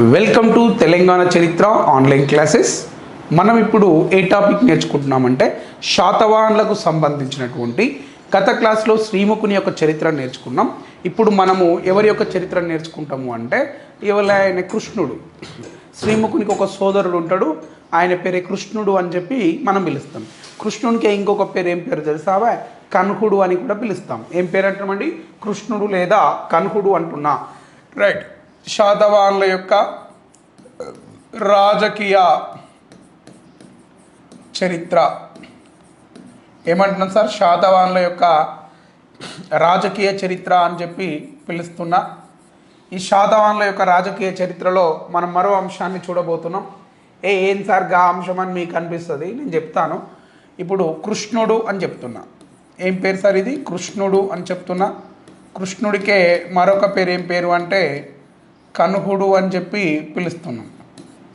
Welcome to Telangana చరిత్ర online classes మనం ఇప్పుడు ఏ టాపిక్ నేర్చుకుంటున్నామంటే శాతవాహనులకు సంబంధించినటువంటి గత క్లాస్లో శ్రీముఖుని యొక్క చరిత్ర నేర్చుకున్నాం. ఇప్పుడు మనము ఎవరి యొక్క చరిత్ర నేర్చుకుంటాము అంటే ఇవాళ ఆయన కృష్ణుడు. శ్రీముఖునికి ఒక సోదరుడు ఉంటాడు. ఆయన పేరే కృష్ణుడు అని చెప్పి మనం పిలుస్తాం. కృష్ణునికి ఇంకొక పేరు ఏం పేరు తెలుసావా కన్హుడు అని కూడా పిలుస్తాం. ఏం పేరు అంటామండి? కృష్ణుడు లేదా కన్హుడు అంటున్నా. రైట్ శాతవాన్ల యొక్క రాజకీయ చరిత్ర. ఏమంటున్నాం సార్? శాతవాన్ల యొక్క రాజకీయ చరిత్ర అని చెప్పి పిలుస్తున్నా ఈ శాతవాన్ల యొక్క రాజకీయ చరిత్రలో మనం మరో అంశాన్ని చూడబోతున్నాం. ఏ ఏం సార్గా అంశం అని మీకు అనిపిస్తుంది? నేను చెప్తాను. ఇప్పుడు కృష్ణుడు అని చెప్తున్నా. ఏం పేరు సార్ ఇది? కృష్ణుడు అని చెప్తున్నా. కృష్ణుడికే మరొక పేరు ఏం పేరు అంటే కనుహుడు అని చెప్పి పిలుస్తున్నాం.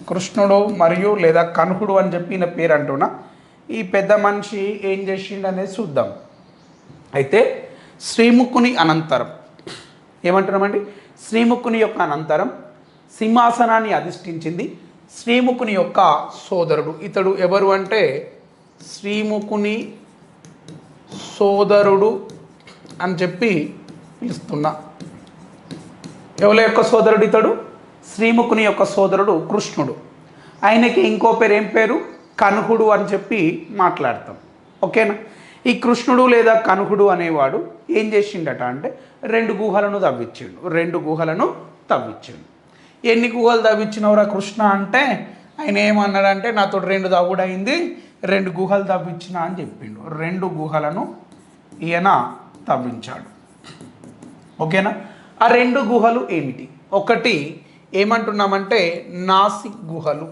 కృష్ణుడు మరియు లేదా కనుహుడు అని చెప్పి ఈయన పేరు అంటున్నా. ఈ పెద్ద మనిషి ఏం చేసిండు అనేది చూద్దాం. అయితే శ్రీముఖుని అనంతరం ఏమంటున్నామండి? శ్రీముఖుని యొక్క అనంతరం సింహాసనాన్ని అధిష్ఠించింది శ్రీముఖుని యొక్క సోదరుడు. ఇతడు ఎవరు అంటే? శ్రీముఖుని సోదరుడు అని చెప్పి పిలుస్తున్నా. ఎవరి యొక్క సోదరుడు ఇతడు? శ్రీముఖుని యొక్క సోదరుడు కృష్ణుడు. ఆయనకి ఇంకో పేరు ఏం పేరు? కనుహుడు అని చెప్పి మాట్లాడతాం. ఓకేనా? ఈ కృష్ణుడు లేదా కనుహుడు అనేవాడు ఏం చేసిండట అంటే రెండు గుహలను తవ్వించిండు రెండు గుహలను తవ్వించిండు ఎన్ని గుహలు తవ్వించినవరా కృష్ణ అంటే ఆయన ఏమన్నాడంటే నాతో రెండు తవ్వుడైంది రెండు గుహలు తవ్వించిన అని చెప్పిండు. రెండు గుహలను ఈయన తవ్వించాడు. ఓకేనా? ఆ రెండు గుహలు ఏమిటి? ఒకటి ఏమంటున్నామంటే నాసిక్ గుహలు.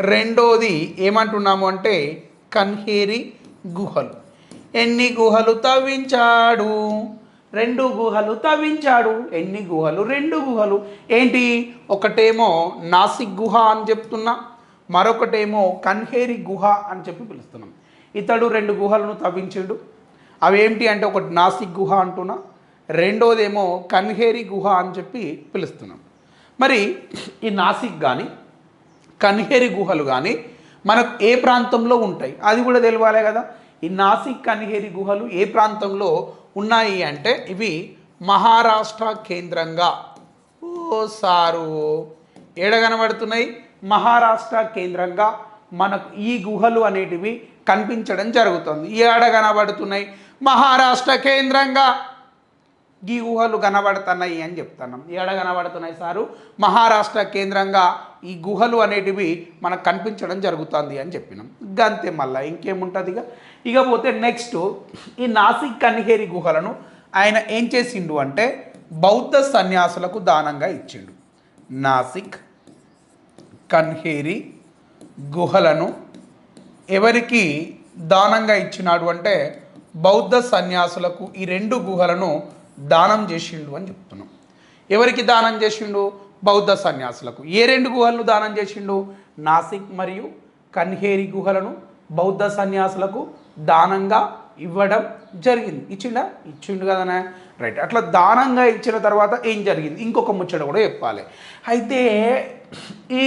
రెండోది ఏమంటున్నాము అంటే కన్హేరి గుహలు. ఎన్ని గుహలు తవ్వించాడు? రెండు గుహలు తవ్వించాడు. ఎన్ని గుహలు? రెండు గుహలు. ఏంటి? ఒకటేమో నాసిక్ గుహ అని చెప్తున్నా మరొకటేమో కన్హేరి గుహ అని చెప్పి పిలుస్తున్నాం. ఇతడు రెండు గుహలను తవ్వించాడు. అవేంటి అంటే ఒకటి నాసిక్ గుహ అంటున్నా రెండోదేమో కన్హేరి గుహ అని చెప్పి పిలుస్తున్నాం. మరి ఈ నాసిక్ కానీ కన్హేరి గుహలు కానీ మనకు ఏ ప్రాంతంలో ఉంటాయి? అది కూడా తెలియాలి కదా. ఈ నాసిక్ కన్హేరి గుహలు ఏ ప్రాంతంలో ఉన్నాయి అంటే ఇవి మహారాష్ట్ర కేంద్రంగా. ఓ సారు ఏడ కనబడుతున్నాయి? మహారాష్ట్ర కేంద్రంగా మనకు ఈ గుహలు అనేటివి కనిపించడం జరుగుతుంది. ఏడ కనబడుతున్నాయి? మహారాష్ట్ర కేంద్రంగా. ఈ గుహలు కనబడుతున్నాయి అని చెప్తున్నాం. ఏడ కనబడుతున్నాయి సారు? మహారాష్ట్ర కేంద్రంగా ఈ గుహలు అనేటివి మనకు కనిపించడం జరుగుతుంది అని చెప్పినాం. గంతే మళ్ళీ ఇంకేముంటుంది ఇక ఇక పోతే నెక్స్ట్ ఈ నాసిక్ కన్హేరి గుహలను ఆయన ఏం చేసిండు అంటే బౌద్ధ సన్యాసులకు దానంగా ఇచ్చిండు. నాసిక్ కన్హేరి గుహలను ఎవరికి దానంగా ఇచ్చినాడు అంటే బౌద్ధ సన్యాసులకు ఈ రెండు గుహలను దానం చేసిండు అని చెప్తున్నాం. ఎవరికి దానం చేసిండు? బౌద్ధ సన్యాసులకు. ఏ రెండు గుహలను దానం చేసిండు? నాసిక్ మరియు కన్హేరి గుహలను బౌద్ధ సన్యాసులకు దానంగా ఇవ్వడం జరిగింది. ఇచ్చిండా? ఇచ్చిండు కదనే. రైట్. అట్లా దానంగా ఇచ్చిన తర్వాత ఏం జరిగింది? ఇంకొక ముచ్చట కూడా చెప్పాలి. అయితే ఈ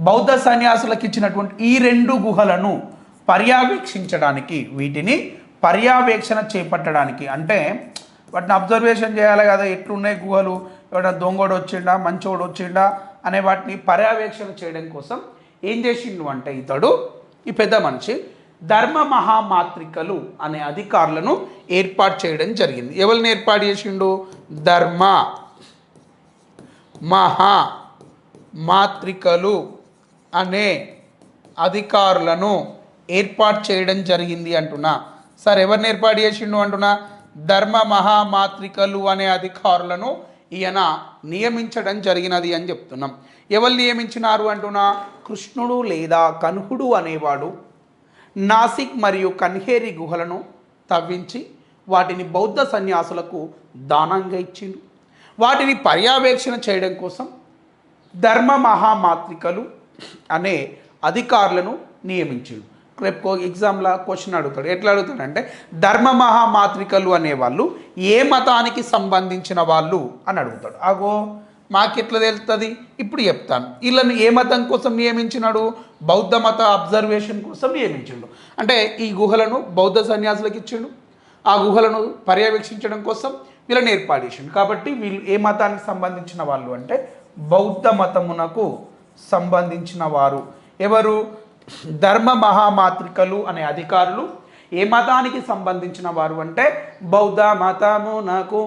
బౌద్ధ సన్యాసులకు ఇచ్చినటువంటి ఈ రెండు గుహలను పర్యవేక్షించడానికి వీటిని పర్యవేక్షణ చేపట్టడానికి అంటే వాటిని అబ్జర్వేషన్ చేయాలి కదా ఎట్లున్నాయి గుహలు ఎవడ దొంగోడు వచ్చిండా మంచోడు వచ్చిండా అనే వాటిని పర్యవేక్షణ చేయడం కోసం ఏం చేసిండు అంటే ఇతడు ఈ పెద్ద మనిషి ధర్మ మహామాత్రికలు అనే అధికారులను ఏర్పాటు చేయడం జరిగింది. ఎవరిని ఏర్పాటు చేసిండు? ధర్మ మహా మాత్రికలు అనే అధికారులను ఏర్పాటు చేయడం జరిగింది అంటున్నా. సార్ ఎవరిని ఏర్పాటు చేసిండు అంటున్నా? ధర్మ మహామాత్రికలు అనే అధికారులను ఈయన నియమించడం జరిగినది అని చెప్తున్నాం. ఎవరు నియమించినారు అంటున్నా? కృష్ణుడు లేదా కన్హుడు అనేవాడు నాసిక్ మరియు కన్హేరి గుహలను తవ్వించి వాటిని బౌద్ధ సన్యాసులకు దానంగా ఇచ్చిండు. వాటిని పర్యవేక్షణ చేయడం కోసం ధర్మ మహామాత్రికలు అనే అధికారులను నియమించిండు. రేపు ఎగ్జామ్లో క్వశ్చన్ అడుగుతాడు. ఎట్లా అడుగుతాడంటే ధర్మ మహామాత్రికలు అనేవాళ్ళు ఏ మతానికి సంబంధించిన వాళ్ళు అని అడుగుతాడు. అగో మాకెట్లా తెలుస్తుంది ఇప్పుడు చెప్తాను. వీళ్ళని ఏ మతం కోసం నియమించినాడు? బౌద్ధ మత అబ్జర్వేషన్ కోసం నియమించిండు. అంటే ఈ గుహలను బౌద్ధ సన్యాసులకు ఇచ్చిండు. ఆ గుహలను పర్యవేక్షించడం కోసం వీళ్ళని ఏర్పాటు చేసిండు. కాబట్టి వీళ్ళు ఏ మతానికి సంబంధించిన వాళ్ళు అంటే బౌద్ధ మతమునకు సంబంధించిన వారు. ఎవరు? ధర్మ మహామాత్రికలు అనే అధికారులు ఏ మతానికి సంబంధించిన వారు అంటే బౌద్ధ మతమునకు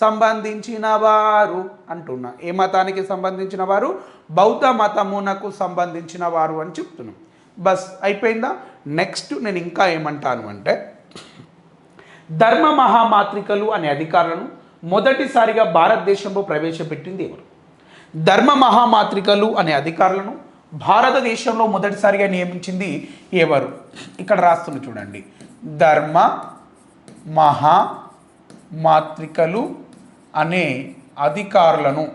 సంబంధించిన వారు అంటున్నా. ఏ మతానికి సంబంధించిన వారు? బౌద్ధ మతమునకు సంబంధించిన వారు అని చెప్తున్నాం. బస్ అయిపోయిందా? నెక్స్ట్ నేను ఇంకా ఏమంటాను అంటే ధర్మ మహామాత్రికలు అనే అధికారులను మొదటిసారిగా భారతదేశంలో ప్రవేశపెట్టింది ఎవరు? ధర్మ మహామాత్రికలు అనే అధికారులను భారతదేశంలో మొదటిసారిగా నియమించింది ఎవరు? ఇక్కడ రాస్తున్న చూడండి. ధర్మ మహా మాత్రికలు అనే అధికారులను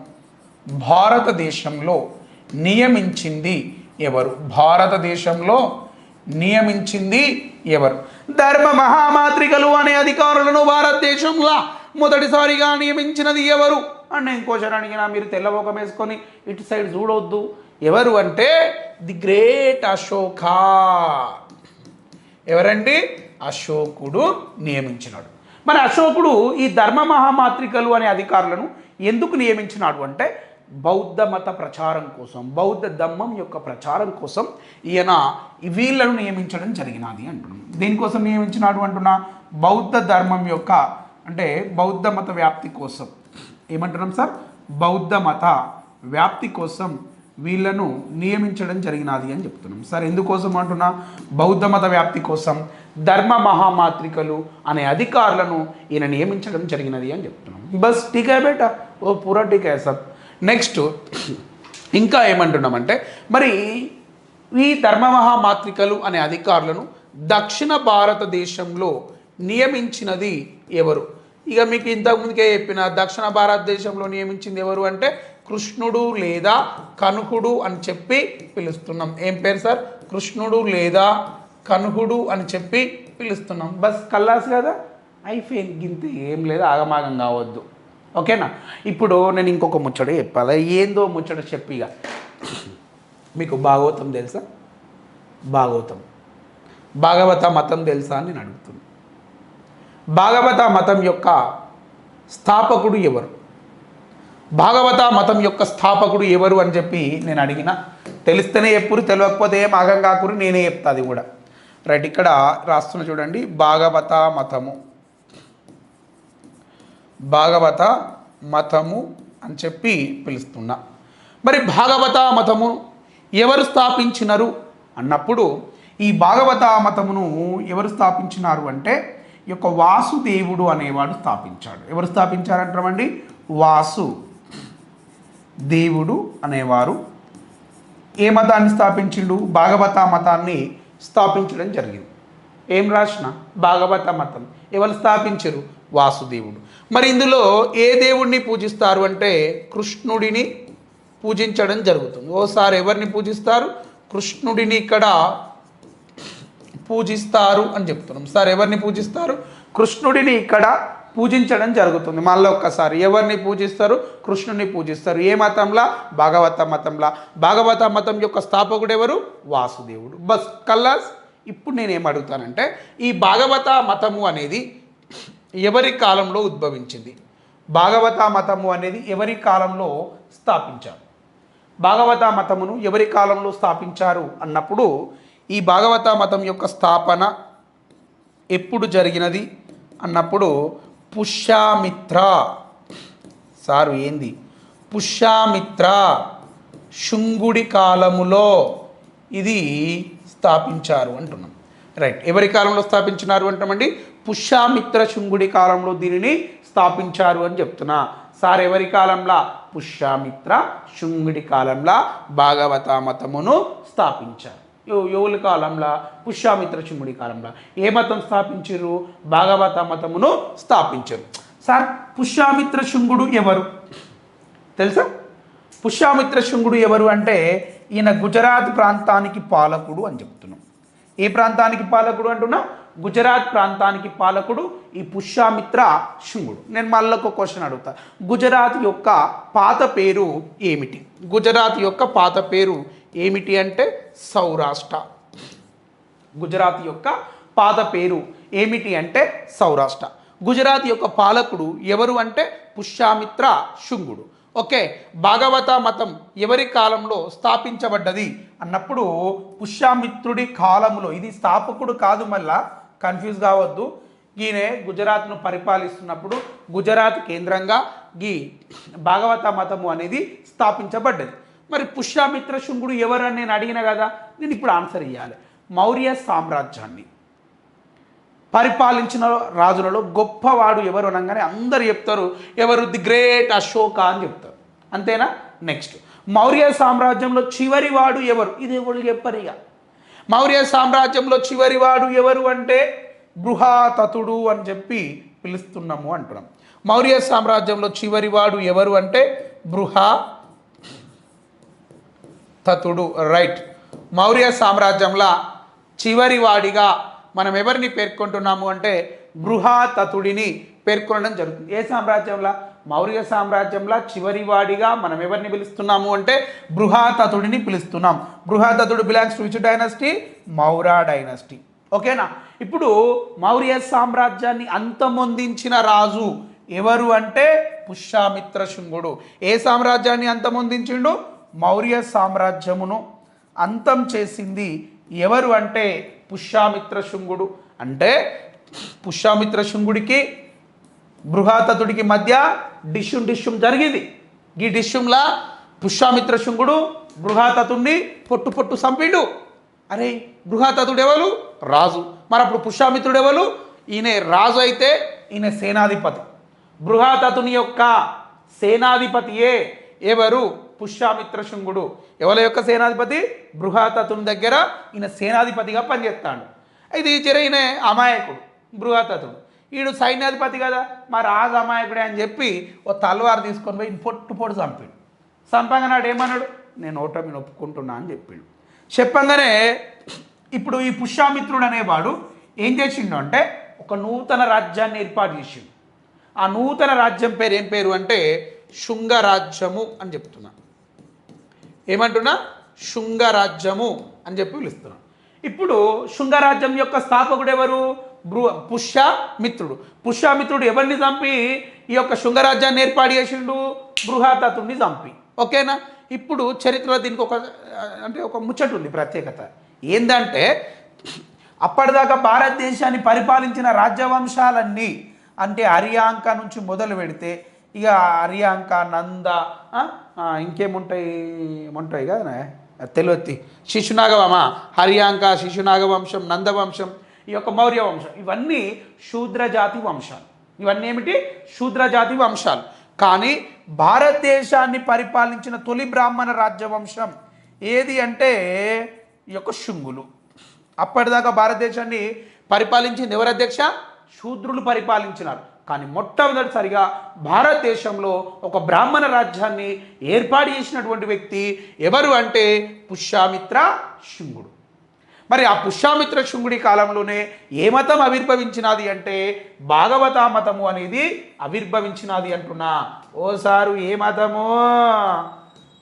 భారతదేశంలో నియమించింది ఎవరు? భారతదేశంలో నియమించింది ఎవరు? ధర్మ మహామాత్రికలు అనే అధికారులను భారతదేశంలో మొదటిసారిగా నియమించినది ఎవరు? అని నేను క్వశ్చన్ అడిగినా మీరు తెల్లబోకం వేసుకొని ఇటు సైడ్ చూడొద్దు. ఎవరు అంటే ది గ్రేట్ అశోక. ఎవరండి? అశోకుడు నియమించినాడు. మరి అశోకుడు ఈ ధర్మ మహామాత్రికలు అనే అధికారులను ఎందుకు నియమించినాడు అంటే బౌద్ధ మత ప్రచారం కోసం బౌద్ధ ధమ్మం యొక్క ప్రచారం కోసం ఈయన వీళ్ళను నియమించడం జరిగినది అంటున్నాం దేనికోసం నియమించినాడు అంటున్నా? బౌద్ధ ధర్మం యొక్క అంటే బౌద్ధ మత వ్యాప్తి కోసం. ఏమంటున్నాం సార్? బౌద్ధ మత వ్యాప్తి కోసం వీళ్ళను నియమించడం జరిగినది అని చెప్తున్నాం. సార్ ఎందుకోసం అంటున్నా? బౌద్ధ మత వ్యాప్తి కోసం ధర్మ మహామాత్రికలు అనే అధికారులను ఈయన నియమించడం జరిగినది అని చెప్తున్నాం. బస్ టీకా బేట? ఓ పూరా టీకా సార్. నెక్స్ట్ ఇంకా ఏమంటున్నామంటే మరి ఈ ధర్మ మహామాత్రికలు అనే అధికారులను దక్షిణ భారతదేశంలో నియమించినది ఎవరు? ఇక మీకు ఇంతకుముందుకే చెప్పిన దక్షిణ భారతదేశంలో నియమించింది ఎవరు అంటే కృష్ణుడు లేదా కనుహుడు అని చెప్పి పిలుస్తున్నాం. ఏం పేరు సార్? కృష్ణుడు లేదా కనుహుడు అని చెప్పి పిలుస్తున్నాం. బస్ కల్లాస్ కదా? అయిపోయింది. గింత ఏం లేదు. ఆగమాగం కావద్దు. ఓకేనా? ఇప్పుడు నేను ఇంకొక ముచ్చట చెప్పాలి? ఏందో ముచ్చట చెప్పిగా మీకు భాగవతం తెలుసా? భాగవతం. భాగవత మతం తెలుసా అని నేను అడుగుతున్నాను భాగవత మతం యొక్క స్థాపకుడు ఎవరు? భాగవత మతం యొక్క స్థాపకుడు ఎవరు అని చెప్పి నేను అడిగిన తెలిస్తేనే ఎప్పుడు తెలియకపోతే ఏం ఆగం కాకురు నేనే చెప్తా అది కూడా. రైట్ ఇక్కడ రాస్తున్న చూడండి భాగవత మతము. భాగవత మతము అని చెప్పి పిలుస్తున్నా. మరి భాగవత మతము ఎవరు స్థాపించినారు అన్నప్పుడు ఈ భాగవత మతమును ఎవరు స్థాపించినారు అంటే ఈ యొక్క వాసుదేవుడు అనేవాడు స్థాపించాడు. ఎవరు స్థాపించారంటామండి? వాసు. దేవుడు అనేవారు ఏ మతాన్ని స్థాపించిండు? భాగవత మతాన్ని స్థాపించడం జరిగింది. ఏం రాసిన? భాగవత మతం. ఎవరు స్థాపించరు? వాసుదేవుడు. మరి ఇందులో ఏ దేవుడిని పూజిస్తారు అంటే కృష్ణుడిని పూజించడం జరుగుతుంది. ఓసారి ఎవరిని పూజిస్తారు? కృష్ణుడిని ఇక్కడ పూజిస్తారు అని చెప్తున్నాం. సార్ ఎవరిని పూజిస్తారు? కృష్ణుడిని ఇక్కడ పూజించడం జరుగుతుంది. మళ్ళీ ఒక్కసారి ఎవరిని పూజిస్తారు? కృష్ణుని పూజిస్తారు. ఏ మతంలా? భాగవత మతంలా. భాగవత మతం యొక్క స్థాపకుడు ఎవరు? వాసుదేవుడు. బస్ కల్లాస్. ఇప్పుడు నేను ఏమడుగుతానంటే అడుగుతానంటే ఈ భాగవత మతము అనేది ఎవరి కాలంలో ఉద్భవించింది? భాగవత మతము అనేది ఎవరి కాలంలో స్థాపించారు? భాగవత మతమును ఎవరి కాలంలో స్థాపించారు అన్నప్పుడు ఈ భాగవత మతం యొక్క స్థాపన ఎప్పుడు జరిగినది? అన్నప్పుడు పుష్యామిత్ర. సారు ఏంది? పుష్యామిత్ర శుంగుడి కాలములో ఇది స్థాపించారు అంటున్నాం. రైట్. ఎవరి కాలంలో స్థాపించినారు అంటామండి పుష్యామిత్ర శుంగుడి కాలంలో దీనిని స్థాపించారు అని చెప్తున్నా. సార్ ఎవరి కాలంలో? పుష్యామిత్ర శుంగుడి కాలంలో భాగవత మతమును స్థాపించారు. యో- కాలంలో పుష్యామిత్ర శుంగుడి కాలంలో. ఏ మతం స్థాపించారు భాగవత మతమును స్థాపించారు. సార్ పుష్యామిత్ర శుంగుడు ఎవరు? తెలుసా? పుష్యామిత్ర శుంగుడు ఎవరు అంటే ఈయన గుజరాత్ ప్రాంతానికి పాలకుడు అని చెప్తున్నాం. ఏ ప్రాంతానికి పాలకుడు అంటున్నా? గుజరాత్ ప్రాంతానికి పాలకుడు ఈ పుష్యామిత్ర శుంగుడు నేను మళ్ళీ ఒక క్వశ్చన్ అడుగుతా. గుజరాత్ యొక్క పాత పేరు ఏమిటి? గుజరాత్ యొక్క పాత పేరు ఏమిటి అంటే సౌరాష్ట్ర. గుజరాత్ యొక్క పాత పేరు ఏమిటి అంటే సౌరాష్ట్ర. గుజరాత్ యొక్క పాలకుడు ఎవరు అంటే పుష్యామిత్ర శుంగుడు. ఓకే భాగవత మతం ఎవరి కాలంలో స్థాపించబడ్డది అన్నప్పుడు పుష్యామిత్రుడి కాలంలో ఇది స్థాపకుడు కాదు మళ్ళా కన్ఫ్యూజ్ కావద్దు. ఈయనే గుజరాత్ను పరిపాలిస్తున్నప్పుడు గుజరాత్ కేంద్రంగా ఈ భాగవత మతము అనేది స్థాపించబడ్డది. మరి పుష్యామిత్ర శుంగుడు ఎవరని నేను అడిగిన కదా నేను ఇప్పుడు ఆన్సర్ ఇవ్వాలి మౌర్య సామ్రాజ్యాన్ని. పరిపాలించిన రాజులలో గొప్పవాడు ఎవరు అనగానే అందరు చెప్తారు ఎవరు ది గ్రేట్ అశోక అని చెప్తారు. అంతేనా? నెక్స్ట్. మౌర్య సామ్రాజ్యంలో చివరి వాడు ఎవరు? ఇది ఎవరు చెప్పరు ఇక. మౌర్య సామ్రాజ్యంలో చివరి వాడు ఎవరు అంటే బృహాతతుడు అని చెప్పి పిలుస్తున్నాము అంటున్నాం. మౌర్య సామ్రాజ్యంలో చివరి వాడు ఎవరు అంటే బృహా తతుడు రైట్. మౌర్య సామ్రాజ్యంలో చివరి వాడిగా మనం ఎవరిని పేర్కొంటున్నాము అంటే బృహాతతుడిని పేర్కొనడం జరుగుతుంది. ఏ సామ్రాజ్యంలో? మౌర్య సామ్రాజ్యంలో చివరివాడిగా మనం ఎవరిని పిలుస్తున్నాము అంటే బృహాతతుడిని పిలుస్తున్నాం. బృహాతతుడు belongs to which dynasty? Maurya dynasty. ఓకేనా? ఇప్పుడు మౌర్య సామ్రాజ్యాన్ని అంతమొందించిన రాజు ఎవరు అంటే పుష్యామిత్ర శృంగుడు. ఏ సామ్రాజ్యాన్ని అంతమొందించిండు? మౌర్య సామ్రాజ్యమును అంతం చేసింది ఎవరు అంటే పుష్యామిత్ర శృంగుడు. అంటే పుష్యామిత్ర శృంగుడికి బృహాతతుడికి మధ్య డిష్యుం డిష్యుం జరిగింది. ఈ డిష్యుంలా పుష్యామిత్ర శుంగుడు బృహాతతుడిని పొట్టు పొట్టు చంపిండు అరే బృహాతతుడు ఎవరు రాజు. మరి అప్పుడు పుష్యామిత్రుడు ఎవరు ఈయన రాజు అయితే ఈయన సేనాధిపతి. బృహాతతుని యొక్క సేనాధిపతియే ఎవరు? పుష్యామిత్ర శృంగుడు ఎవరి యొక్క సేనాధిపతి? బృహాతతుని దగ్గర ఈయన సేనాధిపతిగా పనిచేస్తాడు. ఇది జరిగిన అమాయకుడు బృహాతతుడు. ఈడు సైన్యాధిపతి కదా మా రాజు అమాయకుడే అని చెప్పి ఓ తల్వారు తీసుకొని పోయి పొట్టు పొట్టు చంపాడు. చంపంగా నాడు ఏమన్నాడు? నేను ఓటమిని ఒప్పుకుంటున్నా అని చెప్పిండు. చెప్పంగానే ఇప్పుడు ఈ పుష్యామిత్రుడు అనేవాడు ఏం చేసిండు అంటే ఒక నూతన రాజ్యాన్ని ఏర్పాటు చేసిండు. ఆ నూతన రాజ్యం పేరు ఏం పేరు అంటే శృంగరాజ్యము అని చెప్తున్నాను ఏమంటున్నా? శృంగరాజ్యము అని చెప్పి పిలుస్తున్నాం ఇప్పుడు శృంగరాజ్యం యొక్క స్థాపకుడు ఎవరు? బృ పుష్యమిత్రుడు. పుష్యమిత్రుడు ఎవరిని చంపి? ఈ యొక్క శృంగరాజ్యాన్ని ఏర్పాటు చేసిండు? బృహాతతుడిని చంపి. ఓకేనా? ఇప్పుడు చరిత్రలో దీనికి ఒక అంటే ఒక ముచ్చట ఉంది ప్రత్యేకత. ఏంటంటే అప్పటిదాకా భారతదేశాన్ని పరిపాలించిన రాజ్యవంశాలన్నీ అంటే అరియాంక నుంచి మొదలు పెడితే ఇక అరియాంక నంద ఇంకేముంటాయి? ఏముంటాయి కదా తెలివత్తి. శిశునాగవమ? హరియాంక శిశునాగ వంశం నందవంశం ఈ యొక్క మౌర్య వంశం. ఇవన్నీ శూద్రజాతి వంశాలు. ఇవన్నీ ఏమిటి? శూద్రజాతి వంశాలు. కానీ భారతదేశాన్ని పరిపాలించిన తొలి బ్రాహ్మణ రాజ్యవంశం ఏది అంటే ఈ యొక్క శుంగులు. అప్పటిదాకా భారతదేశాన్ని పరిపాలించింది ఎవరు అధ్యక్ష? శూద్రులు పరిపాలించినారు. కానీ మొట్టమొదటిసారిగా భారతదేశంలో ఒక బ్రాహ్మణ రాజ్యాన్ని ఏర్పాటు చేసినటువంటి వ్యక్తి ఎవరు అంటే పుష్యామిత్ర శుంగుడు. మరి ఆ పుష్యామిత్ర శుంగుడి కాలంలోనే ఏ మతం ఆవిర్భవించినది అంటే భాగవత మతము అనేది ఆవిర్భవించినది అంటున్నా. ఓ సారు ఏ మతమో?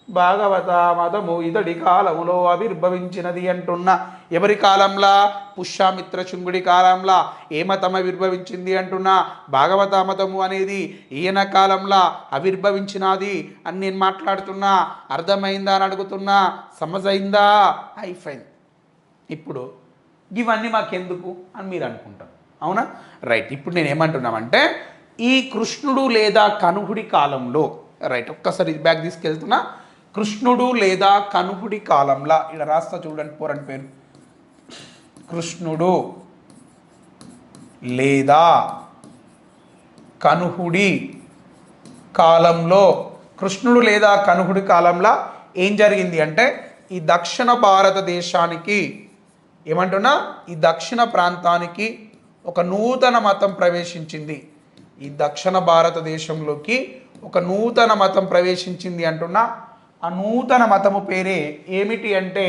భాగవత మతము ఇతడి కాలములో ఆవిర్భవించినది అంటున్నా. ఎవరి కాలంలా? పుష్యామిత్ర శృంగుడి కాలంలా. ఏ మతం ఆవిర్భవించింది అంటున్నా? భాగవత మతము అనేది ఈయన కాలంలా ఆవిర్భవించినది అని నేను మాట్లాడుతున్నా. అర్థమైందా అని అడుగుతున్నా. సమజైందా? అయిపోయింది ఇప్పుడు ఇవన్నీ మాకెందుకు అని మీరు అనుకుంటారు. అవునా? రైట్. ఇప్పుడు నేను ఏమంటున్నామంటే ఈ కృష్ణుడు లేదా కనుహుడి కాలంలో రైట్ ఒక్కసారి బ్యాగ్ తీసుకెళ్తున్నా. కృష్ణుడు లేదా కనుహుడి కాలంలో ఇక్కడ రాస్తా చూడండి పోరని పేరు. కృష్ణుడు లేదా కనుహుడి కాలంలో కృష్ణుడు లేదా కనుహుడి కాలంలో ఏం జరిగింది అంటే ఈ దక్షిణ భారతదేశానికి ఏమంటున్నా ఈ దక్షిణ ప్రాంతానికి ఒక నూతన మతం ప్రవేశించింది. ఈ దక్షిణ భారతదేశంలోకి ఒక నూతన మతం ప్రవేశించింది అంటున్నా ఆ నూతన మతము పేరే ఏమిటి అంటే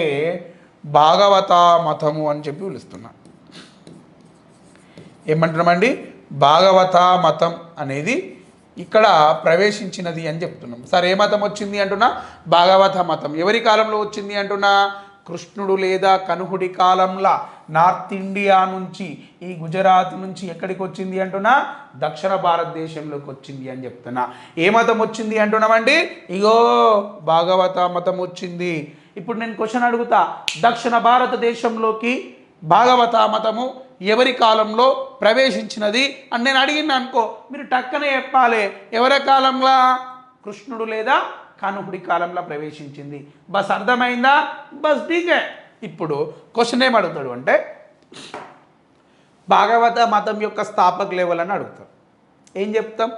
భాగవత మతము అని చెప్పి పిలుస్తున్నా. ఏమంటున్నామండి? భాగవత మతం అనేది ఇక్కడ ప్రవేశించినది అని చెప్తున్నాం. సరే ఏ మతం వచ్చింది అంటున్నా? భాగవత మతం. ఎవరి కాలంలో వచ్చింది అంటున్నా? కృష్ణుడు లేదా కనుహుడి కాలంలో. నార్త్ ఇండియా నుంచి ఈ గుజరాత్ నుంచి ఎక్కడికి వచ్చింది అంటున్నా? దక్షిణ భారతదేశంలోకి వచ్చింది అని చెప్తున్నా. ఏ మతం వచ్చింది అంటున్నామండి? ఇగో భాగవత మతం వచ్చింది. ఇప్పుడు నేను క్వశ్చన్ అడుగుతా. దక్షిణ భారతదేశంలోకి భాగవత మతము ఎవరి కాలంలో ప్రవేశించినది? అని నేను అడిగింది అనుకో మీరు టక్కనే చెప్పాలి. ఎవరి కాలంలో? కృష్ణుడు లేదా కనుహుడి కాలంలో ప్రవేశించింది. బస్ అర్థమైందా? Bus DK. ఇప్పుడు క్వశ్చన్ ఏం అడుగుతాడు అంటే భాగవత మతం యొక్క స్థాపకులు ఎవరని అడుగుతాం ఏం చెప్తాం?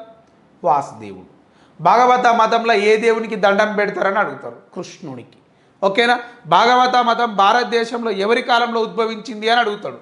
వాసుదేవుడు. భాగవత మతంలో ఏ దేవునికి దండం పెడతారని అడుగుతారు? కృష్ణునికి. ఓకేనా? భాగవత మతం భారతదేశంలో ఎవరి కాలంలో ఉద్భవించింది అని అడుగుతాడు.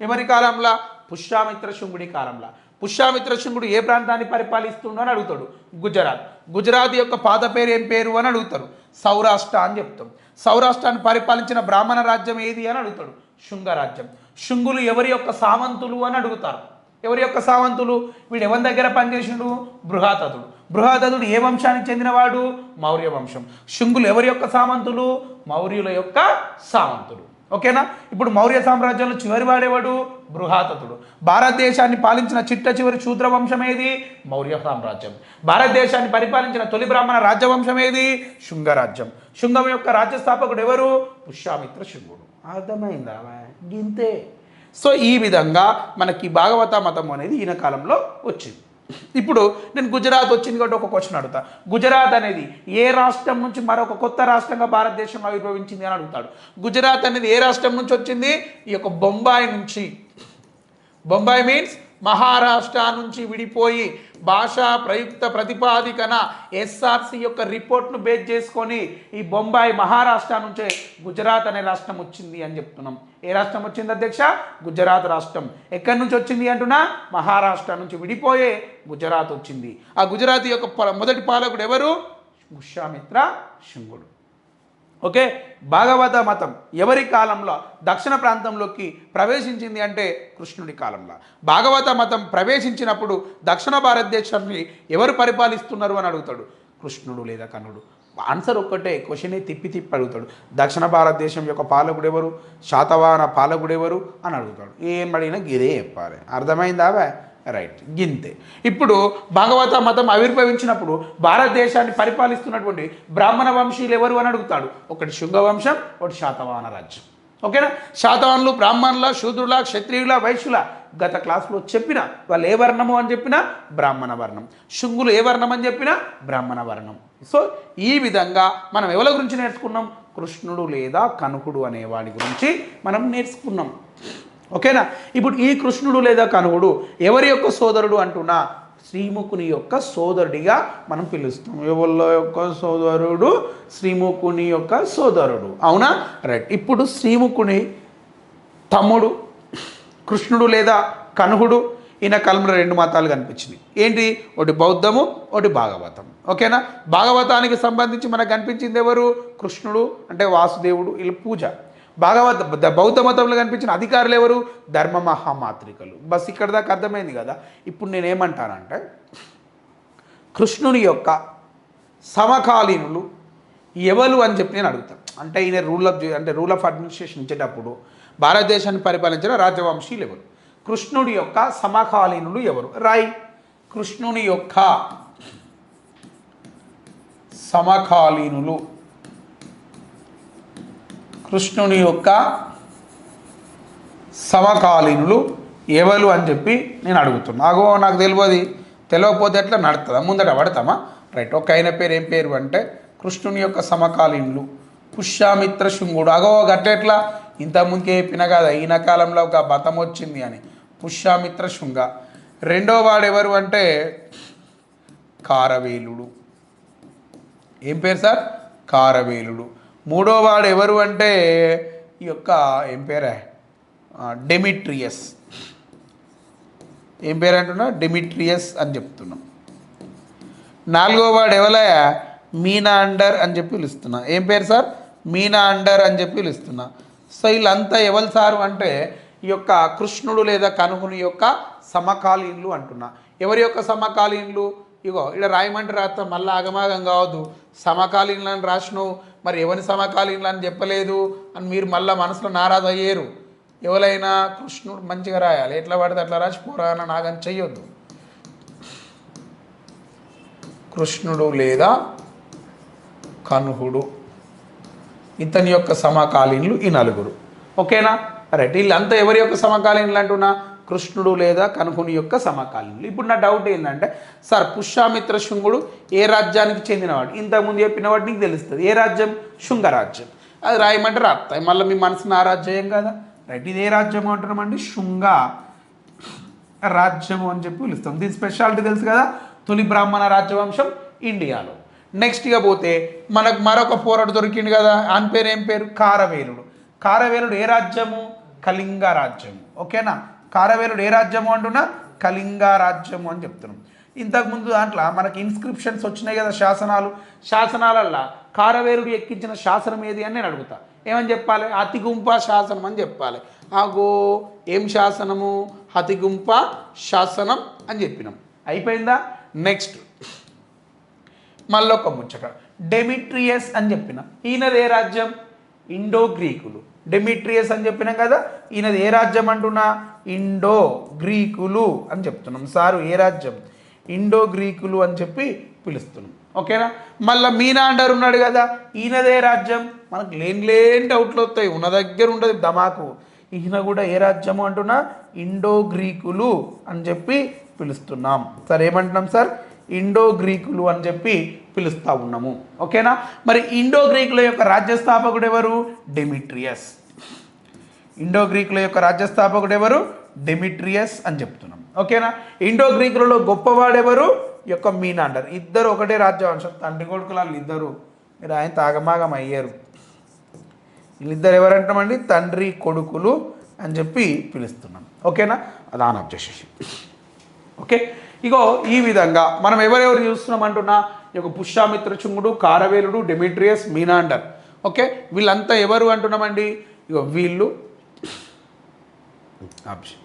ఎవరి కాలంలో? పుష్యామిత్ర శుంగుడి కాలంలో. పుష్యామిత్ర శుంగుడు ఏ ప్రాంతాన్ని పరిపాలిస్తుండో అని అడుగుతాడు? గుజరాత్. గుజరాత్ యొక్క పాత పేరు ఏం పేరు అని అడుగుతారు? సౌరాష్ట్ర అని చెప్తాం. సౌరాష్ట్రాన్ని పరిపాలించిన బ్రాహ్మణ రాజ్యం ఏది అని అడుగుతాడు. శృంగరాజ్యం రాజ్యం. శుంగులు ఎవరి యొక్క సామంతులు అని అడుగుతారు. ఎవరి యొక్క సామంతులు? వీడు ఎవరి దగ్గర పనిచేసిండు? బృహాతతుడు బృహాతతుడు ఏ వంశానికి చెందినవాడు? మౌర్య వంశం. శుంగులు ఎవరి యొక్క సామంతులు? మౌర్యుల యొక్క సామంతులు. ఓకేనా? ఇప్పుడు మౌర్య సామ్రాజ్యంలో చివరి వాడేవాడు? బృహాతతుడు భారతదేశాన్ని పాలించిన చిట్ట చివరి శూద్ర వంశం ఏది? మౌర్య సామ్రాజ్యం. భారతదేశాన్ని పరిపాలించిన తొలి బ్రాహ్మణ రాజ్యవంశం ఏది? శృంగరాజ్యం. శృంగం యొక్క రాజ్య స్థాపకుడు ఎవరు? పుష్యామిత్ర శుంగుడు. అర్థమైందా? గింతే. సో ఈ విధంగా మనకి భాగవత మతం అనేది ఈయన కాలంలో వచ్చింది. ఇప్పుడు నేను గుజరాత్ వచ్చింది కాబట్టి ఒక క్వశ్చన్ అడుగుతా. గుజరాత్ అనేది ఏ రాష్ట్రం నుంచి మరొక కొత్త రాష్ట్రంగా భారతదేశంలో ఆవిర్భవించింది అని అడుగుతాడు. గుజరాత్ అనేది ఏ రాష్ట్రం నుంచి వచ్చింది? ఈ యొక్క బొంబాయి నుంచి. బొంబాయి మీన్స్ మహారాష్ట్ర నుంచి విడిపోయి భాషా ప్రయుక్త ప్రతిపాదికన ఎస్ఆర్సి యొక్క రిపోర్ట్ను బేస్ చేసుకొని ఈ బొంబాయి మహారాష్ట్ర నుంచే గుజరాత్ అనే రాష్ట్రం వచ్చింది అని చెప్తున్నాం. ఏ రాష్ట్రం వచ్చింది అధ్యక్ష? గుజరాత్ రాష్ట్రం. ఎక్కడి నుంచి వచ్చింది అంటున్నా? మహారాష్ట్ర నుంచి విడిపోయే గుజరాత్ వచ్చింది. ఆ గుజరాత్ యొక్క మొదటి పాలకుడు ఎవరు? పుష్యామిత్ర శుంగుడు. ఓకే? భాగవత మతం ఎవరి కాలంలో? దక్షిణ ప్రాంతంలోకి ప్రవేశించింది అంటే కృష్ణుడి కాలంలో. భాగవత మతం ప్రవేశించినప్పుడు దక్షిణ భారతదేశాన్ని ఎవరు పరిపాలిస్తున్నారు అని అడుగుతాడు. కృష్ణుడు లేదా కర్ణుడు. ఆన్సర్ ఒక్కటే క్వశ్చనే తిప్పి తిప్పి అడుగుతాడు. దక్షిణ భారతదేశం యొక్క పాలకుడు ఎవరు? శాతవాహన పాలకుడు ఎవరు? అని అడుగుతాడు. ఏం అడిగినా గిరే చెప్పాలి. అర్థమైందావా రైట్ గింతే. ఇప్పుడు భాగవత మతం ఆవిర్భవించినప్పుడు భారతదేశాన్ని పరిపాలిస్తున్నటువంటి బ్రాహ్మణ వంశీయులు ఎవరు అని అడుగుతాడు? ఒకటి శుంగ వంశం ఒకటి శాతవాహన రాజ్యం. ఓకేనా? శాతవానులు బ్రాహ్మణుల శూద్రుల క్షత్రియుల వైశ్యుల గత క్లాసులో చెప్పిన వాళ్ళు ఏ వర్ణము అని చెప్పినా? బ్రాహ్మణ వర్ణం. శుంగులు ఏ వర్ణం అని చెప్పినా? బ్రాహ్మణ వర్ణం. సో ఈ విధంగా మనం ఎవరి గురించి నేర్చుకున్నాం? కృష్ణుడు లేదా కనుకుడు అనే వాడి గురించి మనం నేర్చుకున్నాం. ఓకేనా? ఇప్పుడు ఈ కృష్ణుడు లేదా కనువుడు ఎవరి యొక్క సోదరుడు అంటున్నా? శ్రీముఖుని యొక్క సోదరుడిగా మనం పిలుస్తాం. ఎవరి యొక్క సోదరుడు? శ్రీముఖుని యొక్క సోదరుడు. అవునా? రైట్ ఇప్పుడు శ్రీముఖుని తమ్ముడు కృష్ణుడు లేదా కనుహుడు ఈయన కలంలో రెండు మతాలు కనిపించినాయి ఏంటి? ఒకటి బౌద్ధము ఒకటి భాగవతం ఓకేనా? భాగవతానికి సంబంధించి మనకు కనిపించింది ఎవరు? కృష్ణుడు అంటే వాసుదేవుడు ఇలా పూజ. భాగవత బౌద్ధ మతంలో కనిపించిన అధికారులు ఎవరు? ధర్మ మహామాత్రికలు. బస్ ఇక్కడ దాకా అర్థమైంది కదా. ఇప్పుడు నేనేమంటానంటే కృష్ణుని యొక్క సమకాలీనులు ఎవరు అని చెప్పి నేను అడుగుతాను అంటే ఈయన రూల్ ఆఫ్ అంటే రూల్ ఆఫ్ అడ్మినిస్ట్రేషన్ ఇచ్చేటప్పుడు భారతదేశాన్ని పరిపాలించిన రాజవంశీయులు ఎవరు? కృష్ణుడి యొక్క సమకాలీనులు ఎవరు? రాయ్. కృష్ణుని యొక్క సమకాలీనులు కృష్ణుని యొక్క సమకాలీనులు ఎవరు అని చెప్పి నేను అడుగుతున్నా. అగో నాకు తెలియదు. తెలియకపోతే ఎట్లా నడుతుందా? ముందట పడతామా? రైట్ ఒక ఆయన పేరు ఏం పేరు అంటే కృష్ణుని యొక్క సమకాలీనులు. పుష్యామిత్ర శృంగుడు. అగో గట్టెట్లా ఇంతకుముందుకే చెప్పిన కదా ఈయన కాలంలో ఒక బతం వచ్చింది అని. పుష్యామిత్ర శృంగ. రెండో వాడు ఎవరు అంటే కారవేలుడు. ఏం పేరు సార్? కారవేలుడు. మూడోవాడు ఎవరు అంటే ఈ యొక్క ఏం పేరే? డెమిట్రియస్. ఏం పేరు అంటున్నా? డెమిట్రియస్ అని చెప్తున్నాం. నాలుగో వాడు ఎవలయా మీనా అండర్ అని చెప్పి పిలుస్తున్నా. ఏం పేరు సార్? మీనా అండర్ అని చెప్పి పిలుస్తున్నా. సో వీళ్ళంతా ఎవరు సారు అంటే ఈ యొక్క కృష్ణుడు లేదా కనుకుని యొక్క సమకాలీనులు అంటున్నా. ఎవరి యొక్క సమకాలీనులు? ఇగో ఇక్కడ రాయమంటే రాస్తా మళ్ళీ ఆగమాగం కావద్దు. సమకాలీనులు అని రాసినావు మరి ఎవరి సమకాలీనులు అని చెప్పలేదు అని మీరు మళ్ళీ మనసులో నారాజు అయ్యారు ఎవరైనా కృష్ణుడు మంచిగా రాయాలి. ఎట్లా పడితే అట్లా రాసి పురాణ నాగం చెయ్యొద్దు. కృష్ణుడు లేదా కనుహుడు. ఇతని యొక్క సమకాలీనులు ఈ నలుగురు. ఓకేనా? రైట్. వీళ్ళంతా ఎవరి యొక్క సమకాలీనులు అంటున్నా? కృష్ణుడు లేదా కనుకుని యొక్క సమకాలీనులు. ఇప్పుడు నా డౌట్ ఏంటంటే సార్ పుష్యామిత్ర శృంగుడు ఏ రాజ్యానికి చెందినవాడు? ఇంతకుముందు చెప్పిన వాడు నీకు తెలుస్తుంది. ఏ రాజ్యం? శృంగరాజ్యం. అది రాయమంటే రాస్తాయి మళ్ళీ మీ మనసున ఆ రాజ్యం కదా? రైట్ ఇది ఏ రాజ్యం అంటున్నామండి. శృంగ రాజ్యము అని చెప్పి పిలుస్తాం. దీని స్పెషాలిటీ తెలుసు కదా? తొలి బ్రాహ్మణ రాజ్యవంశం ఇండియాలో. నెక్స్ట్ ఇక పోతే మనకు మరొక పోరాడు దొరికింది కదా? ఆయన పేరు ఏం పేరు? కారవేలుడు. కారవేలుడు ఏ రాజ్యము? కళింగ రాజ్యము. ఓకేనా కారవేలుడు ఏ రాజ్యము అంటున్నా? కళింగ రాజ్యము అని చెప్తున్నాం. ఇంతకుముందు దాంట్లో మనకి ఇన్స్క్రిప్షన్స్ వచ్చినాయి కదా శాసనాలు. శాసనాలల్లో కారవేలుడు ఎక్కించిన శాసనం ఏది అని నేను అడుగుతా. ఏమని చెప్పాలి? అతిగుంప శాసనం అని చెప్పాలి. ఆగో ఏం శాసనము? హతిగుంప శాసనం అని చెప్పినాం. అయిపోయిందా? నెక్స్ట్ మళ్ళొక ముచ్చట. డెమిట్రియస్ అని చెప్పిన. ఈయనది ఏ రాజ్యం? ఇండో గ్రీకులు. డెమిట్రియస్ అని చెప్పినాం కదా? ఈయనది ఏ రాజ్యం అంటున్నా? ఇండో గ్రీకులు అని చెప్తున్నాం. సారు ఏ రాజ్యం? ఇండో గ్రీకులు అని చెప్పి పిలుస్తున్నాం. ఓకేనా? మళ్ళీ మీనాండర్ ఉన్నాడు కదా ఈయనదే రాజ్యం. మనకు లేని లేని డౌట్లు వస్తాయి. ఉన్న దగ్గర ఉండదు దమాకు ఈయన కూడా ఏ రాజ్యము అంటున్నా? ఇండో గ్రీకులు అని చెప్పి పిలుస్తున్నాం. సార్ ఏమంటున్నాం సార్? ఇండో గ్రీకులు అని చెప్పి పిలుస్తూ ఉన్నాము. ఓకేనా? మరి ఇండో గ్రీకుల యొక్క రాజ్యస్థాపకుడు ఎవరు? డెమిట్రియస్. ఇండో గ్రీకుల యొక్క రాజ్యస్థాపకుడు ఎవరు? డెమిట్రియస్ అని చెప్తున్నాం. ఓకేనా? ఇండో గ్రీకులలో గొప్పవాడెవరు? యొక్క మీనా అంటారు. ఇద్దరు ఒకటే రాజ్యవంశం. తండ్రి కొడుకులు వాళ్ళు ఇద్దరు. మీరు ఆయన తాగమాగం అయ్యారు. వీళ్ళిద్దరు ఎవరంటామండి? తండ్రి కొడుకులు అని చెప్పి పిలుస్తున్నాం. ఓకేనా? అది ఆన్ ఆఫ్ చేసేసి. ఓకే? ఇగో ఈ విధంగా మనం ఎవరెవరు చూస్తున్నాం అంటున్నా? ఈ యొక్క పుష్యామిత్ర చుంగుడు కారవేలుడు డెమిట్రియస్ మీనాండర్ ఓకే? వీళ్ళంతా ఎవరు అంటున్నామండి? ఇగో వీళ్ళు. ఆప్షన్